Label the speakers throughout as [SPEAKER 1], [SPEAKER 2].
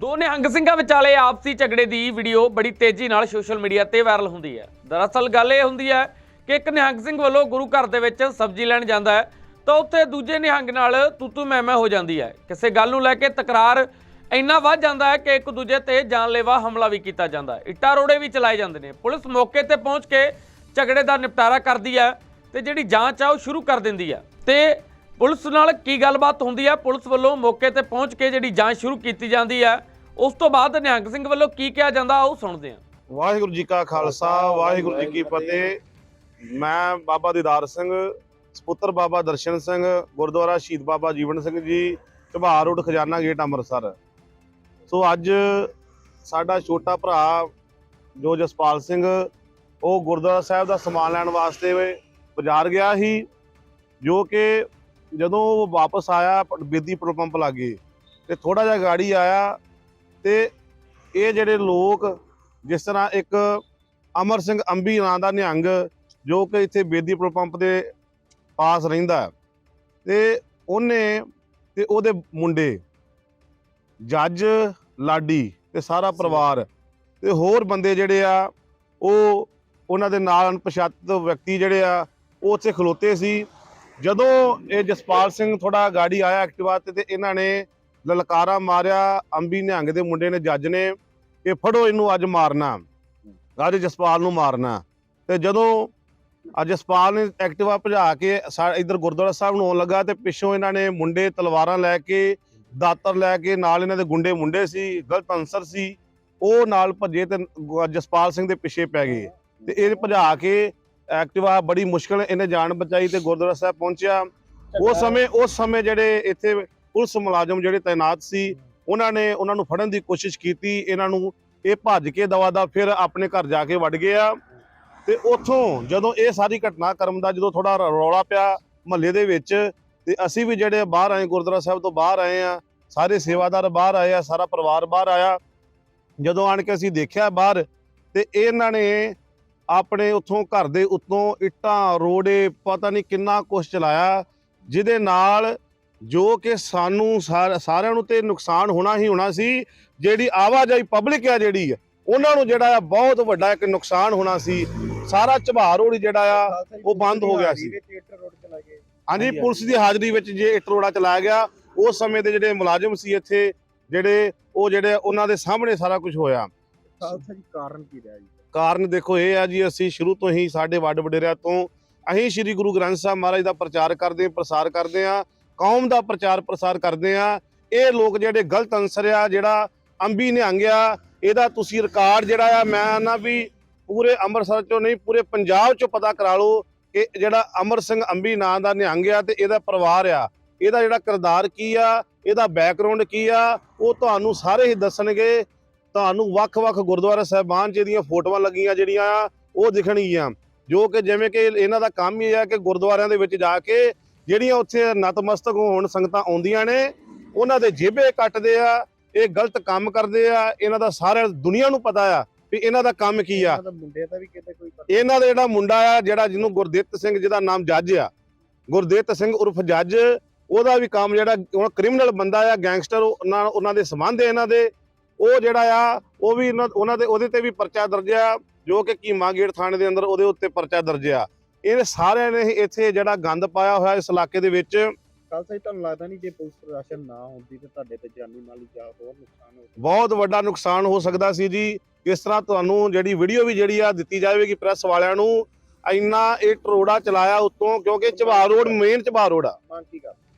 [SPEAKER 1] ਦੋ ਨਿਹੰਗ ਸਿੰਘਾਂ ਵਿਚਾਲੇ ਆਪਸੀ ਝਗੜੇ ਦੀ ਵੀਡੀਓ ਬੜੀ ਤੇਜ਼ੀ ਨਾਲ ਸੋਸ਼ਲ ਮੀਡੀਆ ਤੇ ਵਾਇਰਲ ਹੁੰਦੀ ਹੈ। ਦਰਅਸਲ ਗੱਲ ਇਹ ਹੁੰਦੀ ਹੈ ਕਿ ਇੱਕ ਨਿਹੰਗ ਸਿੰਘ ਵੱਲੋਂ ਗੁਰੂ ਘਰ ਦੇ ਵਿੱਚ ਸਬਜ਼ੀ ਲੈਣ ਜਾਂਦਾ ਹੈ, ਤਾਂ ਉੱਥੇ ਦੂਜੇ ਨਿਹੰਗ ਨਾਲ ਤੂਤੂ ਮੈਮੈ ਹੋ ਜਾਂਦੀ ਹੈ। ਕਿਸੇ ਗੱਲ ਨੂੰ ਲੈ ਕੇ ਤਕਰਾਰ ਇੰਨਾ ਵੱਧ ਜਾਂਦਾ ਹੈ ਕਿ ਇੱਕ ਦੂਜੇ ਤੇ ਜਾਨਲੇਵਾ ਹਮਲਾ ਵੀ ਕੀਤਾ ਜਾਂਦਾ ਹੈ। ਇੱਟਾਂ ਰੋੜੇ ਵੀ ਚਲਾਏ ਜਾਂਦੇ ਨੇ। ਪੁਲਿਸ ਮੌਕੇ ਤੇ ਪਹੁੰਚ ਕੇ ਝਗੜੇ ਦਾ ਨਿਪਟਾਰਾ ਕਰਦੀ ਹੈ ਤੇ ਜਿਹੜੀ ਜਾਂਚ ਆ ਉਹ ਸ਼ੁਰੂ ਕਰ ਦਿੰਦੀ ਹੈ। ਤੇ ਪੁਲਿਸ ਨਾਲ ਕੀ ਗੱਲਬਾਤ ਹੁੰਦੀ ਹੈ? ਪੁਲਿਸ ਵੱਲੋਂ ਮੌਕੇ ਤੇ ਪਹੁੰਚ ਕੇ ਜਿਹੜੀ ਜਾਂਚ ਸ਼ੁਰੂ ਕੀਤੀ ਜਾਂਦੀ ਹੈ ਉਸ ਤੋਂ ਬਾਅਦ ਨਿਹੰਗ ਸਿੰਘ ਵੱਲੋਂ ਕੀ ਕਿਹਾ ਜਾਂਦਾ ਉਹ ਸੁਣਦੇ ਹਾਂ।
[SPEAKER 2] ਵਾਹਿਗੁਰੂ ਜੀ ਕਾ ਖਾਲਸਾ ਵਾਹਿਗੁਰੂ ਜੀ ਕੀ ਫਤਿਹ। ਮੈਂ ਬਾਬਾ ਦੀਦਾਰ ਸਿੰਘ ਸਪੁੱਤਰ ਬਾਬਾ ਦਰਸ਼ਨ ਸਿੰਘ ਗੁਰਦੁਆਰਾ ਸ਼ਹੀਦ Baba Jiwan Singh ji Jhabbar road Khazana gate Amritsar. So ਅੱਜ ਸਾਡਾ ਛੋਟਾ ਭਰਾ ਜੋ ਜਸਪਾਲ ਸਿੰਘ ਉਹ ਗੁਰਦੁਆਰਾ ਸਾਹਿਬ ਦਾ ਸਮਾਨ ਲੈਣ ਵਾਸਤੇ ਬਾਜ਼ਾਰ ਗਿਆ ਸੀ ਜੋ ਕਿ ਜਦੋਂ ਉਹ ਵਾਪਸ ਆਇਆ ਬੇਦੀ ਪੈਟਰੋਲ ਪੰਪ ਲਾਗੇ ਤੇ ਥੋੜਾ ਜਿਹਾ ਗਾੜੀ ਆਇਆ ਤੇ ਇਹ ਜਿਹੜੇ ਲੋਕ ਜਿਸ ਤਰ੍ਹਾਂ ਇੱਕ ਅਮਰ ਸਿੰਘ ਅੰਬੀ ਨਾਂ ਦਾ ਨਿਹੰਗ ਜੋ ਕਿ ਇੱਥੇ ਬੇਦੀ ਪੈਟਰੋਲ ਪੰਪ ਦੇ ਪਾਸ ਰਹਿੰਦਾ ਤੇ ਉਹਨੇ ਤੇ ਉਹਦੇ ਮੁੰਡੇ ਜੱਜ ਲਾਡੀ ਤੇ ਸਾਰਾ ਪਰਿਵਾਰ ਤੇ ਹੋਰ ਬੰਦੇ ਜਿਹੜੇ ਆ ਉਹ ਉਹਨਾਂ ਦੇ ਨਾਲ ਅਣਪਛਾਤਿਤ ਵਿਅਕਤੀ ਜਿਹੜੇ ਆ ਉਹ ਉੱਥੇ ਖਲੋਤੇ ਸੀ। ਜਦੋਂ ਇਹ ਜਸਪਾਲ ਸਿੰਘ ਥੋੜਾ ਗਾੜੀ ਆਇਆ ਐਕਟਿਵਾ ਤੇ ਤੇ ਇਹਨਾਂ ਨੇ ਲਲਕਾਰਾ ਮਾਰਿਆ ਅੰਬੀ ਨਿਹੰਗ ਦੇ ਮੁੰਡੇ ਨੇ ਜੱਜ ਨੇ ਕਿ ਫੜੋ ਇਹਨੂੰ ਅੱਜ ਮਾਰਨਾ। ਅੱਜ ਜਸਪਾਲ ਨੂੰ ਮਾਰਨਾ। ਤੇ ਜਦੋਂ ਅੱਜ ਜਸਪਾਲ ਨੇ ਐਕਟਿਵਾ ਭਜਾ ਕੇ ਇੱਧਰ ਗੁਰਦੁਆਰਾ ਸਾਹਿਬ ਨੂੰ ਆਉਣ ਲੱਗਾ ਤੇ ਪਿੱਛੋਂ ਇਹਨਾਂ ਨੇ ਮੁੰਡੇ ਤਲਵਾਰਾਂ ਲੈ ਕੇ ਦਾਤਰ ਲੈ ਕੇ ਨਾਲ ਇਹਨਾਂ ਦੇ ਗੁੰਡੇ ਮੁੰਡੇ ਸੀ ਗਲਤ ਅਨਸਰ ਸੀ ਉਹ ਨਾਲ ਭੱਜੇ ਤੇ ਜਸਪਾਲ ਸਿੰਘ ਦੇ ਪਿੱਛੇ ਪੈ ਗਏ। ਤੇ ਇਹ ਭਜਾ ਕੇ ਐਕਟਿਵਾ ਬੜੀ ਮੁਸ਼ਕਲ ਇਹਨੇ ਜਾਨ ਬਚਾਈ ਤੇ ਗੁਰਦੁਆਰਾ ਸਾਹਿਬ ਪਹੁੰਚਿਆ। ਉਸ ਸਮੇਂ ਉਸ ਸਮੇਂ ਜਿਹੜੇ ਇੱਥੇ ਪੁਲਿਸ ਮੁਲਾਜ਼ਮ ਜਿਹੜੇ ਤਾਇਨਾਤ ਸੀ, ਉਹਨਾਂ ਨੇ ਉਹਨਾਂ ਨੂੰ ਫੜਨ ਦੀ ਕੋਸ਼ਿਸ਼ ਕੀਤੀ, ਇਹਨਾਂ ਨੂੰ ਇਹ ਭੱਜ ਕੇ ਦਵਾ ਦਾ ਫਿਰ ਆਪਣੇ ਘਰ ਜਾ ਕੇ ਵੜ ਗਿਆ ਤੇ ਉੱਥੋਂ ਜਦੋਂ ਇਹ ਸਾਰੀ ਘਟਨਾ ਕਰਮ ਦਾ, ਜਦੋਂ ਥੋੜਾ ਰੌਲਾ ਪਿਆ ਮਹੱਲੇ ਦੇ ਵਿੱਚ, ਤੇ ਅਸੀਂ ਵੀ ਜਿਹੜੇ ਬਾਹਰ ਆਏ, ਗੁਰਦੁਆਰਾ ਸਾਹਿਬ ਤੋਂ ਬਾਹਰ ਆਏ ਆ, ਸਾਰੇ ਸੇਵਾਦਾਰ ਬਾਹਰ ਆਏ ਆ, ਸਾਰਾ ਪਰਿਵਾਰ ਬਾਹਰ ਆਇਆ। ਜਦੋਂ ਆਣ ਕੇ ਅਸੀਂ ਦੇਖਿਆ ਬਾਹਰ, ਤੇ ਇਹਨਾਂ ਨੇ ਆਪਣੇ ਉੱਥੋਂ ਘਰ ਦੇ ਉੱਤੋਂ ਇੱਟਾਂ, ਰੋੜੇ, ਪਤਾ ਨਹੀਂ ਕਿੰਨਾ ਕੁਛ ਚਲਾਇਆ, ਜਿਹਦੇ ਨਾਲ ਜੋ ਕਿ ਸਾਨੂੰ ਸਾਰ- ਸਾਰਿਆਂ ਨੂੰ ਤੇ ਨੁਕਸਾਨ ਹੋਣਾ ਹੀ ਹੋਣਾ ਸੀ ਜਿਹੜੀ ਆਵਾਜਾਈ ਪਬਲਿਕ ਆ ਜਿਹੜੀ ਆ, ਉਹਨਾਂ ਨੂੰ ਜਿਹੜਾ ਆ ਬਹੁਤ ਵੱਡਾ ਇੱਕ ਨੁਕਸਾਨ ਹੋਣਾ ਸੀ। ਸਾਰਾ ਝਬਾਰ ਰੋਡ ਜਿਹੜਾ ਆ ਉਹ ਬੰਦ ਹੋ ਗਿਆ ਸੀ। ਹਾਂਜੀ ਪੁਲਿਸ ਦੀ ਹਾਜ਼ਰੀ ਵਿੱਚ ਜੇ ਇੱਟ ਰੋੜਾ ਚਲਾਇਆ ਗਿਆ ਉਸ ਸਮੇਂ ਦੇ ਜਿਹੜੇ ਮੁਲਾਜ਼ਮ ਸੀ ਇੱਥੇ ਜਿਹੜੇ ਉਹ ਜਿਹੜੇ ਉਹਨਾਂ ਦੇ ਸਾਹਮਣੇ ਸਾਰਾ ਕੁਝ ਹੋਇਆ।
[SPEAKER 3] ਕਾਰਨ ਕੀ ਰਿਹਾ ਜੀ?
[SPEAKER 2] ਕਾਰਨ ਦੇਖੋ ਇਹ ਆ ਜੀ ਅਸੀਂ ਸ਼ੁਰੂ ਤੋਂ ਹੀ ਸਾਡੇ ਵੱਡ ਵਡੇਰਿਆਂ ਤੋਂ ਅਸੀਂ ਸ੍ਰੀ ਗੁਰੂ ਗ੍ਰੰਥ ਸਾਹਿਬ ਮਹਾਰਾਜ ਦਾ ਪ੍ਰਚਾਰ ਕਰਦੇ ਹਾਂ ਪ੍ਰਸਾਰ ਕਰਦੇ ਆ ਕੌਮ ਦਾ ਪ੍ਰਚਾਰ ਪ੍ਰਸਾਰ ਕਰਦੇ ਆ। ਇਹ ਲੋਕ ਜਿਹੜੇ ਗਲਤ ਅੰਸਰ ਆ, ਜਿਹੜਾ ਅੰਬੀ ਨਿਹੰਗ ਆ, ਇਹਦਾ ਤੁਸੀਂ ਰਿਕਾਰਡ ਜਿਹੜਾ ਆ, ਮੈਂ ਨਾ ਵੀ ਪੂਰੇ ਅੰਮ੍ਰਿਤਸਰ ਚੋਂ ਨਹੀਂ, ਪੂਰੇ ਪੰਜਾਬ ਚੋਂ ਪਤਾ ਕਰਾ ਲਓ ਕਿ ਜਿਹੜਾ ਅਮਰ ਸਿੰਘ ਅੰਬੀ ਨਾਂ ਦਾ ਨਿਹੰਗ ਆ ਤੇ ਇਹਦਾ ਪਰਿਵਾਰ ਆ। ਇਹਦਾ ਜਿਹੜਾ ਕਿਰਦਾਰ ਕੀ ਆ, ਇਹਦਾ ਬੈਕਗ੍ਰਾਉਂਡ ਕੀ ਆ, ਉਹ ਤੁਹਾਨੂੰ ਸਾਰੇ ਹੀ ਦੱਸਣਗੇ। ਤੁਹਾਨੂੰ ਵੱਖ-ਵੱਖ ਗੁਰਦੁਆਰਾ ਸਾਹਿਬਾਨ ਚ ਇਹਦੀਆਂ ਫੋਟੋਆਂ ਲੱਗੀਆਂ ਜਿਹੜੀਆਂ ਆ, ਉਹ ਦਿਖਣਗੀਆਂ। ਜੋ ਕਿ ਜਿਵੇਂ ਕਿ ਇਹਨਾਂ ਦਾ ਕੰਮ ਹੀ ਆ ਕਿ ਗੁਰਦੁਆਰਿਆਂ ਦੇ ਵਿੱਚ ਜਾ ਕੇ ਜਿਹੜੀਆਂ ਉੱਥੇ ਨਤਮਸਤਕ ਹੋਣ ਸੰਗਤਾਂ ਆਉਂਦੀਆਂ ਨੇ ਉਹਨਾਂ ਦੇ ਜੇਬੇ ਕੱਟਦੇ ਆ ਇਹ ਗਲਤ ਕੰਮ ਕਰਦੇ ਆ ਇਹਨਾਂ ਦਾ ਸਾਰੇ ਦੁਨੀਆ ਨੂੰ ਪਤਾ ਆ ਵੀ ਇਹਨਾਂ ਦਾ ਕੰਮ ਕੀ ਆ।
[SPEAKER 3] ਇਹਨਾਂ ਦਾ
[SPEAKER 2] ਜਿਹੜਾ ਮੁੰਡਾ ਆ ਜਿਹੜਾ ਜਿਹਨੂੰ ਗੁਰਦਿੱਤ ਸਿੰਘ ਜਿਹਦਾ ਨਾਮ ਜੱਜ ਆ ਗੁਰਦਿੱਤ ਸਿੰਘ ਉਰਫ ਜੱਜ ਉਹਦਾ ਵੀ ਕੰਮ ਜਿਹੜਾ ਉਹ ਕ੍ਰਿਮੀਨਲ ਬੰਦਾ ਆ ਗੈਂਗਸਟਰ ਉਹਨਾਂ ਉਹਨਾਂ ਦੇ ਸੰਬੰਧ ਇਹਨਾਂ ਦੇ ਉਹ ਜਿਹੜਾ ਆ ਉਹ ਵੀ ਉਹਨਾਂ ਦੇ ਉਹਦੇ ਤੇ ਵੀ ਪਰਚਾ ਦਰਜ ਆ ਜੋ ਕਿ ਕੀਮਾ ਗੇਟ ਥਾਣੇ ਦੇ ਅੰਦਰ ਉਹਦੇ ਉੱਤੇ ਪਰਚਾ ਦਰਜ ਆ। ਇਹ ਸਾਰਿਆਂ ਨੇ ਇੱਥੇ ਜਿਹੜਾ ਗੰਦ ਪਾਇਆ ਹੋਇਆ ਇਸ ਇਲਾਕੇ ਦੇ ਵਿੱਚ।
[SPEAKER 3] ਖਾਲਸਾ ਜੀ ਤੁਹਾਨੂੰ ਲੱਗਦਾ ਨਹੀਂ ਜੇ ਪੁਲਿਸ ਪ੍ਰਸ਼ਾਸਨ ਨਾ ਹੁੰਦੀ ਤੇ ਤੁਹਾਡੇ ਤੇ ਜਾਨੀ ਮਾਲੀ ਜਾਂ ਹੋਰ ਨੁਕਸਾਨ ਹੋ
[SPEAKER 2] ਬਹੁਤ ਵੱਡਾ ਨੁਕਸਾਨ ਹੋ ਸਕਦਾ ਸੀ ਜੀ। ਇਸ ਤਰ੍ਹਾਂ ਤੁਹਾਨੂੰ ਜਿਹੜੀ ਵੀਡੀਓ ਵੀ ਜਿਹੜੀ ਆ ਦਿੱਤੀ ਜਾਵੇਗੀ ਪ੍ਰੈਸ ਵਾਲਿਆਂ ਨੂੰ ਇੰਨਾ ਇਹ ਟਰੋੜਾ ਚਲਾਇਆ ਉੱਤੋਂ ਕਿਉਂਕਿ Jhabbar road main Jhabbar road ਆ।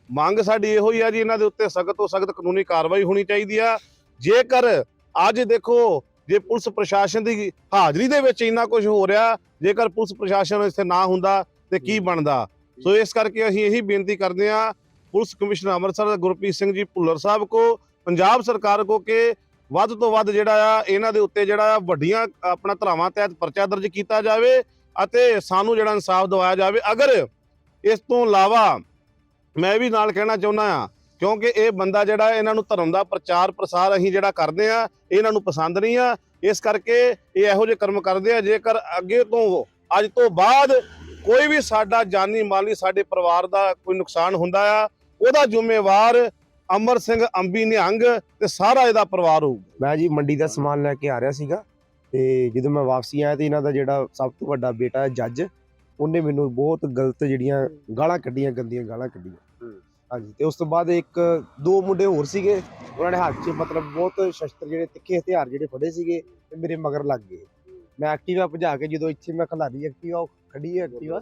[SPEAKER 3] ਮੰਗ
[SPEAKER 2] ਸਾਡੀ ਇਹੋ ਹੀ ਆ ਜੀ ਇਹਨਾਂ ਦੇ ਉੱਤੇ ਸਖਤ ਤੋਂ ਸਖਤ ਕਾਨੂੰਨੀ ਕਾਰਵਾਈ ਹੋਣੀ ਚਾਹੀਦੀ ਆ। ਜੇਕਰ ਅੱਜ ਦੇਖੋ ਜੇ ਪੁਲਿਸ ਪ੍ਰਸ਼ਾਸਨ ਦੀ ਹਾਜ਼ਰੀ ਦੇ ਵਿੱਚ ਇੰਨਾ ਕੁਝ ਹੋ ਰਿਹਾ ਜੇਕਰ ਪੁਲਿਸ ਪ੍ਰਸ਼ਾਸਨ ਇੱਥੇ ਨਾ ਹੁੰਦਾ ਤੇ ਕੀ ਬਣਦਾ? ਸੋ ਇਸ ਕਰਕੇ ਅਸੀਂ ਇਹੀ ਬੇਨਤੀ ਕਰਦੇ ਆ ਪੁਲਿਸ ਕਮਿਸ਼ਨਰ ਅੰਮ੍ਰਿਤਸਰ ਗੁਰਪ੍ਰੀਤ ਸਿੰਘ ਜੀ ਭੁੱਲਰ ਸਾਹਿਬ ਕੋ ਪੰਜਾਬ ਸਰਕਾਰ ਕੋ ਕਿ ਵੱਧ ਤੋਂ ਵੱਧ ਜਿਹੜਾ ਆ ਇਹਨਾਂ ਦੇ ਉੱਤੇ ਜਿਹੜਾ ਆ ਵੱਡੀਆਂ ਆਪਣਾ ਧਰਾਵਾਂ ਤਹਿਤ ਪਰਚਾ ਦਰਜ ਕੀਤਾ ਜਾਵੇ ਅਤੇ ਸਾਨੂੰ ਜਿਹੜਾ ਇਨਸਾਫ ਦਿਵਾਇਆ ਜਾਵੇ। ਅਗਰ ਇਸ ਤੋਂ ਇਲਾਵਾ ਮੈਂ ਵੀ ਨਾਲ ਕਹਿਣਾ ਚਾਹੁੰਦਾ ਆ ਕਿਉਂਕਿ ਇਹ ਬੰਦਾ ਜਿਹੜਾ ਇਹਨਾਂ ਨੂੰ ਧਰਮ ਦਾ ਪ੍ਰਚਾਰ ਪ੍ਰਸਾਰ ਅਸੀਂ ਜਿਹੜਾ ਕਰਦੇ ਆ ਇਹਨਾਂ ਨੂੰ ਪਸੰਦ ਨਹੀਂ ਆ। ਇਸ ਕਰਕੇ ਇਹ ਇਹੋ ਜਿਹੇ ਕਰਮ ਕਰਦੇ ਆ, ਜੇਕਰ ਅੱਗੇ ਤੋਂ, ਅੱਜ ਤੋਂ ਬਾਅਦ ਕੋਈ ਵੀ ਸਾਡਾ ਜਾਨੀ ਮਾਲੀ ਸਾਡੇ ਪਰਿਵਾਰ ਦਾ ਕੋਈ ਨੁਕਸਾਨ ਹੁੰਦਾ ਆ, ਉਹਦਾ ਜ਼ਿੰਮੇਵਾਰ ਅਮਰ ਸਿੰਘ ਅੰਬੀ ਨਿਹੰਗ ਤੇ ਸਾਰਾ ਇਹਦਾ ਪਰਿਵਾਰ ਹੋਊਗਾ।
[SPEAKER 4] ਮੈਂ ਜੀ ਮੰਡੀ ਦਾ ਸਮਾਨ ਲੈ ਕੇ ਆ ਰਿਹਾ ਸੀਗਾ ਤੇ ਜਦੋਂ ਮੈਂ ਵਾਪਸੀ ਆਇਆ ਤੇ ਇਹਨਾਂ ਦਾ ਜਿਹੜਾ ਸਭ ਤੋਂ ਵੱਡਾ ਬੇਟਾ ਜੱਜ, ਉਹਨੇ ਮੈਨੂੰ ਬਹੁਤ ਗਲਤ ਜਿਹੜੀਆਂ ਗਾਲਾਂ ਕੱਢੀਆਂ, ਗੰਦੀਆਂ ਗਾਲਾਂ ਕੱਢੀਆਂ। ਹਾਂਜੀ ਤੇ ਉਸ ਤੋਂ ਬਾਅਦ ਇੱਕ ਦੋ ਮੁੰਡੇ ਹੋਰ ਸੀਗੇ। ਉਹਨਾਂ ਨੇ ਹੱਥ 'ਚ ਮਤਲਬ ਬਹੁਤ ਸ਼ਸਤਰ ਜਿਹੜੇ ਤਿੱਖੇ ਹਥਿਆਰ ਜਿਹੜੇ ਫੜੇ ਸੀਗੇ ਤੇ ਮੇਰੇ ਮਗਰ ਲੱਗ ਗਏ। ਮੈਂ ਐਕਟਿਵਾ ਭਜਾ ਕੇ ਜਦੋਂ ਇੱਥੇ ਮੈਂ ਖਲਾਰੀ ਐਕਟਿਵਾ ਖੜੀ ਹੈ ਐਕਟਿਵਾ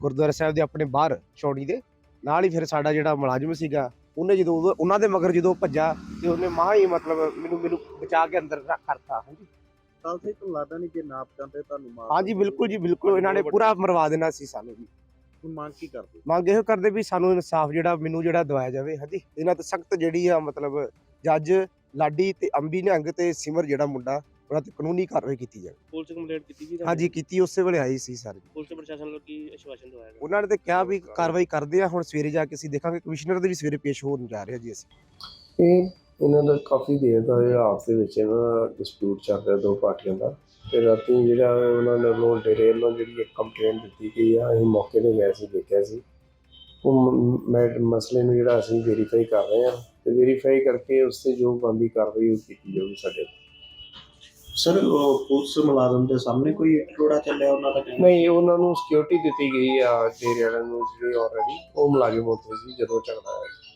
[SPEAKER 4] ਗੁਰਦੁਆਰਾ ਸਾਹਿਬ ਦੇ ਆਪਣੇ ਬਾਹਰ ਛੌਣੀ ਦੇ। ਨਾਲ ਹੀ ਫਿਰ ਸਾਡਾ ਜਿਹੜਾ ਮੁਲਾਜ਼ਮ ਸੀਗਾ ਉਹਨੇ ਜਦੋਂ ਉਹਨਾਂ ਦੇ ਮਗਰ ਜਦੋਂ ਭੱਜਾ ਤੇ ਉਹਨੇ ਮਾਂ ਹੀ ਮਤਲਬ ਮੈਨੂੰ ਮੈਨੂੰ ਬਚਾ ਕੇ ਅੰਦਰ ਰੱਖ- ਕਰਤਾ ਹਾਂਜੀ।
[SPEAKER 3] ਖਾਲਸਾ ਜੀ ਤੁਹਾਨੂੰ ਲੱਗਦਾ ਨਹੀਂ ਜੇ ਨਾ ਪਹੁੰਚਾਉਂਦੇ ਤੁਹਾਨੂੰ ਮਾਰ
[SPEAKER 4] ਹਾਂਜੀ ਬਿਲਕੁਲ ਜੀ ਬਿਲਕੁਲ। ਇਹਨਾਂ ਨੇ ਪੂਰਾ ਮਰਵਾ ਦੇਣਾ ਸੀ ਸਾਨੂੰ ਜੀ।
[SPEAKER 3] ਮੰਗ ਕੀ ਕਰਦੇ?
[SPEAKER 4] ਮੰਗ ਇਹੋ ਕਰਦੇ ਵੀ ਸਾਨੂੰ ਇਨਸਾਫ ਜਿਹੜਾ ਮੈਨੂੰ ਜਿਹੜਾ ਦਵਾਇਆ ਜਾਵੇ ਹਾਂਜੀ। ਇਹਨਾਂ ਤੇ ਸਖਤ ਜਿਹੜੀ ਆ ਮਤਲਬ ਜੱਜ ਲਾਡੀ ਤੇ ਅੰਬੀ ਨਿਹੰਗ ਤੇ ਸਿਮਰ ਜਿਹੜਾ ਮੁੰਡਾ ਉਹਨਾਂ ਤੇ ਕਾਨੂੰਨੀ ਕਾਰਵਾਈ ਕੀਤੀ ਜਾਵੇ।
[SPEAKER 5] ਪੁਲਿਸ ਕੰਪਲੇਂਟ ਕੀਤੀ ਜੀ
[SPEAKER 4] ਹਾਂਜੀ ਕੀਤੀ ਉਸੇ ਵੇਲੇ ਆਈ ਸੀ ਸਰ।
[SPEAKER 5] ਪੁਲਿਸ ਪ੍ਰਸ਼ਾਸਨ ਵੱਲੋਂ ਕੀ ਆਸ਼ਵਾਸਨ ਦਵਾਇਆ ਗਿਆ?
[SPEAKER 4] ਉਹਨਾਂ ਨੇ ਤੇ ਕਿਹਾ ਵੀ ਕਾਰਵਾਈ ਕਰਦੇ ਆ ਹੁਣ ਸਵੇਰੇ ਜਾ ਕੇ ਅਸੀਂ ਦੇਖਾਂਗੇ ਕਮਿਸ਼ਨਰ ਦੇ ਵੀ ਸਵੇਰੇ ਪੇਸ਼ ਹੋਣ ਜਾ ਰਹੇ ਆ ਜੀ ਅਸੀਂ।
[SPEAKER 6] ਇਹ ਇਹਨਾਂ ਦਾ ਕਾਫੀ ਦੇਰ ਦਾ ਇਹ ਆਪਸ ਦੇ ਵਿੱਚ ਇਹਨਾਂ ਡਿਸਪਿਊਟ ਚੱਲ ਰਿਹਾ ਦੋ ਪਾਰਟੀਆਂ ਦਾ। ਤੇ ਰਾਤੀ ਜਿਹੜਾ ਉਹਨਾਂ ਨੇ ਵੱਲੋਂ ਡੇਰੇ ਵੱਲੋਂ ਜਿਹੜੀ ਇੱਕ ਕੰਪਲੇਂਟ ਦਿੱਤੀ ਗਈ ਆ ਅਸੀਂ ਮੌਕੇ ਤੇ ਗਏ ਸੀ ਦੇਖਿਆ ਸੀ। ਉਹ ਮ- ਮਸਲੇ ਨੂੰ ਜਿਹੜਾ ਅਸੀਂ ਵੈਰੀਫਾਈ ਕਰ ਰਹੇ ਹਾਂ ਤੇ ਵੈਰੀਫਾਈ ਕਰਕੇ ਉਸ ਤੇ ਜੋ ਬੰਦੀ ਕਾਰਵਾਈ ਉਹ ਕੀਤੀ ਜਾਊਗੀ ਸਾਡੇ
[SPEAKER 7] ਸਰ ਪੁਲਿਸ ਮੁਲਾਜ਼ਮ ਦੇ ਸਾਹਮਣੇ ਕੋਈ ਟੋੜਾ ਚੱਲਿਆ ਉਹਨਾਂ ਦਾ
[SPEAKER 6] ਨਹੀਂ ਉਹਨਾਂ ਨੂੰ ਸਿਕਿਉਰਿਟੀ ਦਿੱਤੀ ਗਈ ਆ ਡੇਰੇ ਵਾਲਿਆਂ ਨੂੰ ਜਿਹੜੀ ਆਲਰੇਡੀ ਉਹ ਮੁਲਾਜ਼ਮ ਉੱਥੇ ਸੀ ਜਦੋਂ ਝਗੜਾ ਹੋਇਆ